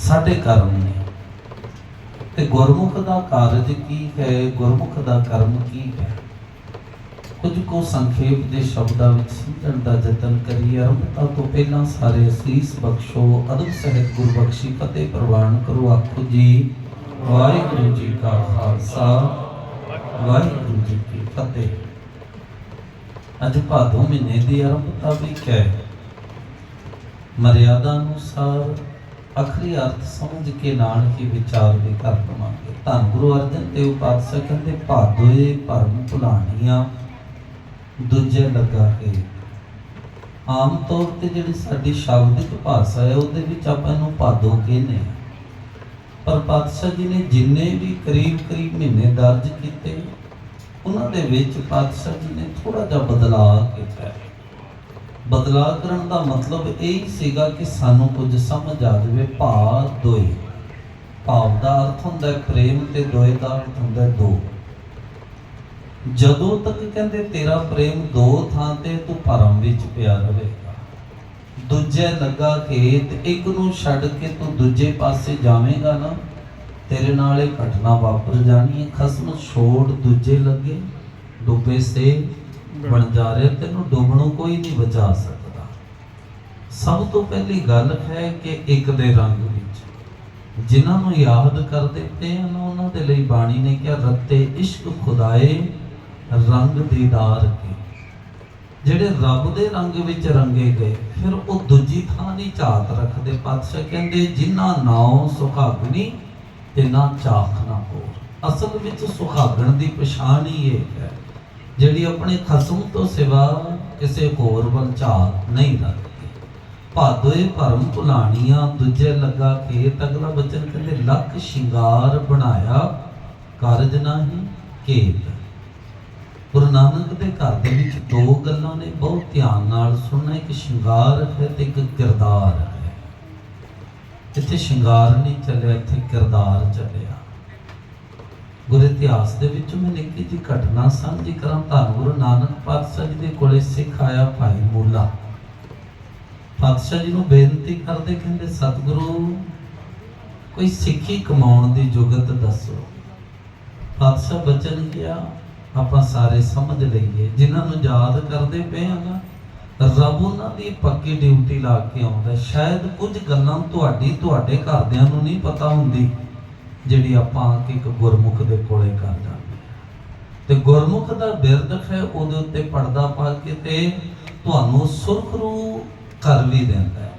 ਸਾਡੇ ਕਰਮ ਨੇ। ਤੇ ਗੁਰਮੁਖ ਦਾ ਕਾਰਜ ਕੀ ਹੈ? ਗੁਰਮੁਖ ਦਾ ਕਰਮ ਕੀ ਹੈ? ਕੁਝ ਕੋ ਸੰਖੇਪ ਦੇ ਸ਼ਬਦਾਂ ਵਿੱਚ ਸਮਝਣ ਦਾ ਯਤਨ ਕਰੀਏ। ਅਰੰਭਤਾ ਤੋਂ ਪਹਿਲਾਂ ਸਾਰੇ ਅਸੀਸ ਬਖਸ਼ੋ, ਅਦਬ ਸਹਿਤ ਗੁਰਬਖਸ਼ੀ ਫਤਿਹ ਪ੍ਰਵਾਨ ਕਰੋ। ਆਖੋ ਜੀ, ਵਾਹਿਗੁਰੂ ਜੀ ਕਾ ਖਾਲਸਾ, ਵਾਹਿਗੁਰੂ ਜੀ ਕੀ ਫਤਿਹ। ਅੱਜ ਭਾਦੋਂ ਮਹੀਨੇ ਦੀ ਅਰੰਭਤਾ ਵੀ ਹੈ। ਮਰਿਆਦਾ ਅਨੁਸਾਰ ਅਖਰੀ ਅਰਥ ਸਮਝ ਕੇ ਨਾਲ ਹੀ ਵਿਚਾਰ ਵੀ ਕਰ ਲਵਾਂਗੇ ਧੰਨ ਗੁਰੂ ਅਰਜਨ ਦੇਵ ਪਾਤਸ਼ਾਹ ਕਹਿੰਦੇ, ਭਾਦੋਏ ਭਰਮ ਭੁਲਾਣੀਆਂ, ਦੂਜੇ ਲੱਗਾ ਹੈ ਆਮ ਤੌਰ ਤੇ ਜਿਹੜੀ ਸਾਡੀ ਸ਼ਬਦਿਕ ਭਾਸ਼ਾ ਹੈ, ਉਹਦੇ ਵਿੱਚ ਆਪਾਂ ਇਹਨੂੰ ਭਾਦੋ ਕਹਿੰਦੇ ਹਾਂ। ਪਰ ਪਾਤਸ਼ਾਹ ਜੀ ਨੇ ਜਿੰਨੇ ਵੀ ਕਰੀਬ ਕਰੀਬ ਮਹੀਨੇ ਦਰਜ ਕੀਤੇ, ਉਹਨਾਂ ਦੇ ਵਿੱਚ ਪਾਤਸ਼ਾਹ ਜੀ ਨੇ ਥੋੜਾ ਜਿਹਾ ਬਦਲਾਅ ਕੀਤਾ ਹੈ। ਬਦਲਾਅ ਕਰਨ ਦਾ ਮਤਲਬ ਇਹ ਹੀ ਸੀਗਾ ਕਿ ਸਾਨੂੰ ਕੁਝ ਸਮਝ ਆ ਜਾਵੇ, ਭਾਵ ਦੋਏ। ਭਾਵ ਦਾ ਅਰਥ ਹੁੰਦਾ ਪ੍ਰੇਮ ਤੇ ਦੋਏ ਦਾ ਅਰਥ ਹੁੰਦਾ ਦੋ। ਜਦੋਂ ਤੱਕ ਕਹਿੰਦੇ ਤੇਰਾ ਪ੍ਰੇਮ ਦੋ ਥਾਂ ਤੇ, ਤੂੰ ਭਰਮ ਵਿੱਚ ਪਿਆ ਰਹੇਗਾ। ਦੂਜੇ ਲੱਗਾ ਖੇਤ ਇੱਕ ਨੂੰ ਛੱਡ ਕੇ ਤੂੰ ਦੂਜੇ ਪਾਸੇ ਜਾਵੇਂਗਾ ਨਾ, ਤੇਰੇ ਨਾਲ ਇਹ ਘਟਨਾ ਵਾਪਰ ਜਾਣੀ ਹੈ। ਖਸਮ ਛੋੜ ਦੂਜੇ ਲੱਗੇ, ਡੁੱਬੇ ਸੇ ਬਣ ਜਾ ਰਿਹਾ ਤੈਨੂੰ ਡੁੱਬਣੋਂ ਕੋਈ ਨਹੀਂ ਬਚਾ ਸਕਦਾ। ਸਭ ਤੋਂ ਪਹਿਲੀ ਗੱਲ ਹੈ ਕਿ ਇੱਕ ਦੇ ਰੰਗ ਵਿੱਚ। ਜਿਨ੍ਹਾਂ ਨੂੰ ਯਾਦ ਕਰਦੇ ਪਏ ਹਨ ਉਹਨਾਂ ਦੇ ਲਈ ਬਾਣੀ ਨੇ ਕਿਹਾ, ਰੱਤੇ ਇਸ਼ਕ ਖੁਦਾਏ, ਰੰਗ ਦੀਦਾਰ ਕੇ। ਜਿਹੜੇ ਰੱਬ ਦੇ ਰੰਗ ਵਿੱਚ ਰੰਗੇ ਗਏ, ਫਿਰ ਉਹ ਦੂਜੀ ਥਾਂ ਦੀ ਝਾਤ ਰੱਖਦੇ ਪਾਤਸ਼ਾਹ ਕਹਿੰਦੇ, ਜਿਨ੍ਹਾਂ ਨਾਉ ਸੁਖਾਗਣੀ ਤੇ ਨਾ ਚਾਖ ਨਾ ਹੋਰ। ਅਸਲ ਵਿੱਚ ਸੁਹਾਗਣ ਦੀ ਪਛਾਣ ਹੀ ਇਹ ਹੈ। ਜਿਹੜੀ ਆਪਣੇ ਖਸਮ ਤੋਂ ਸਿਵਾ ਕਿਸੇ ਹੋਰ ਵੱਲ ਝਾਤ ਨਹੀਂ ਰੱਖਦੀ ਭਾਦੋਏ ਭਰਮ ਭੁਲਾਣੀਆਂ, ਦੂਜੇ ਲੱਗਾ ਖੇਤ, ਅਗਲਾ ਬਚਨ ਕਹਿੰਦੇ, ਲੱਖ ਸ਼ਿੰਗਾਰ ਬਣਾਇਆ, ਕਾਰਜ ਨਹੀਂ ਕੇਤ। ਗੁਰੂ ਨਾਨਕ ਦੇ ਘਰ ਦੇ ਵਿੱਚ ਦੋ ਗੱਲਾਂ ਨੇ, ਬਹੁਤ ਧਿਆਨ ਨਾਲ ਸੁਣਨਾ, ਇੱਕ ਸ਼ਿੰਗਾਰ ਹੈ ਤੇ ਇੱਕ ਕਿਰਦਾਰ ਹੈ। ਇੱਥੇ ਸ਼ਿੰਗਾਰ ਨਹੀਂ ਚੱਲਿਆ, ਇੱਥੇ ਕਿਰਦਾਰ ਚੱਲਿਆ। ਗੁਰ ਇਤਿਹਾਸ ਦੇ ਵਿੱਚ ਮੈਂ ਨਿੱਕੀ ਜੀ ਘਟਨਾ ਸਾਂਝੀ ਕਰਾਂ ਧੰਨ ਗੁਰੂ ਨਾਨਕ ਪਾਤਸ਼ਾਹ ਜੀ ਦੇ ਕੋਲੇ ਸਿੱਖ ਆਇਆ ਭਾਈ ਮੂਲਾ। ਪਾਤਸ਼ਾਹ ਜੀ ਨੂੰ ਬੇਨਤੀ ਕਰਦੇ ਕਹਿੰਦੇ, ਸਤਿਗੁਰੂ, ਕੋਈ ਸਿੱਖੀ ਕਮਾਉਣ ਦੀ ਜੁਗਤ ਦੱਸੋ। ਪਾਤਸ਼ਾਹ ਬਚਨ ਗਿਆ, ਆਪਾਂ ਸਾਰੇ ਸਮਝ ਲਈਏ। ਜਿਨ੍ਹਾਂ ਨੂੰ ਯਾਦ ਕਰਦੇ ਪਏ ਆ ਰੱਬ ਉਹਨਾਂ ਦੀ ਪੱਕੀ ਡਿਊਟੀ ਲਾ ਕੇ ਆਉਂਦਾ। ਸ਼ਾਇਦ ਕੁਝ ਗੱਲਾਂ ਤੁਹਾਡੀ, ਤੁਹਾਡੇ ਘਰਦਿਆਂ ਨੂੰ ਨਹੀਂ ਪਤਾ ਹੁੰਦੀ। ਜਿਹੜੀ ਆਪਾਂ ਇੱਕ ਗੁਰਮੁਖ ਦੇ ਕੋਲੇ ਕਰ ਜਾਂਦੇ ਤੇ ਗੁਰਮੁਖ ਦਾ ਬਿਰਦ ਹੈ ਉਹਦੇ ਉੱਤੇ ਪਰਦਾ ਪਾ ਕੇ ਤੇ ਤੁਹਾਨੂੰ ਸੁਰਖਰੂ ਕਰ ਵੀ ਦਿੰਦਾ ਹੈ।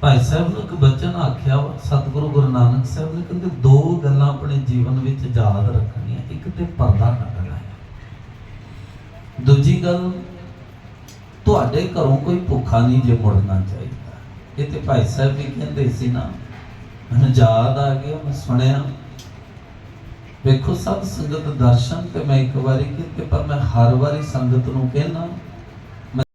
ਭਾਈ ਸਾਹਿਬ ਨੂੰ ਇੱਕ ਬਚਨ ਆਖਿਆ ਸਤਿਗੁਰੂ ਗੁਰੂ ਨਾਨਕ ਸਾਹਿਬ ਨੇ ਕਹਿੰਦੇ, ਦੋ ਗੱਲਾਂ ਆਪਣੇ ਜੀਵਨ ਵਿੱਚ ਯਾਦ ਰੱਖਣੀਆਂ, ਇੱਕ ਤੇ ਪਰਦਾ ਕੱਢਣਾ ਹੈ ਦੂਜੀ ਗੱਲ, ਤੁਹਾਡੇ ਘਰੋਂ ਕੋਈ ਭੁੱਖਾ ਨਹੀਂ ਜੇ ਮੁੜਨਾ ਚਾਹੀਦਾ। ਇਹ ਤੇ ਭਾਈ ਸਾਹਿਬ ਵੀ ਕਹਿੰਦੇ ਸੀ ਨਾ ਮੈਨੂੰ ਯਾਦ ਆ ਗਿਆ ਮੈਂ ਸੁਣਿਆ। ਵੇਖੋ, ਸਭ ਸੰਗਤ ਦਰਸ਼ਨ ਤੇ ਮੈਂ ਇੱਕ ਵਾਰੀ ਕੀਤੇ, ਪਰ ਮੈਂ ਹਰ ਵਾਰੀ ਸੰਗਤ ਨੂੰ ਕਹਿਣਾ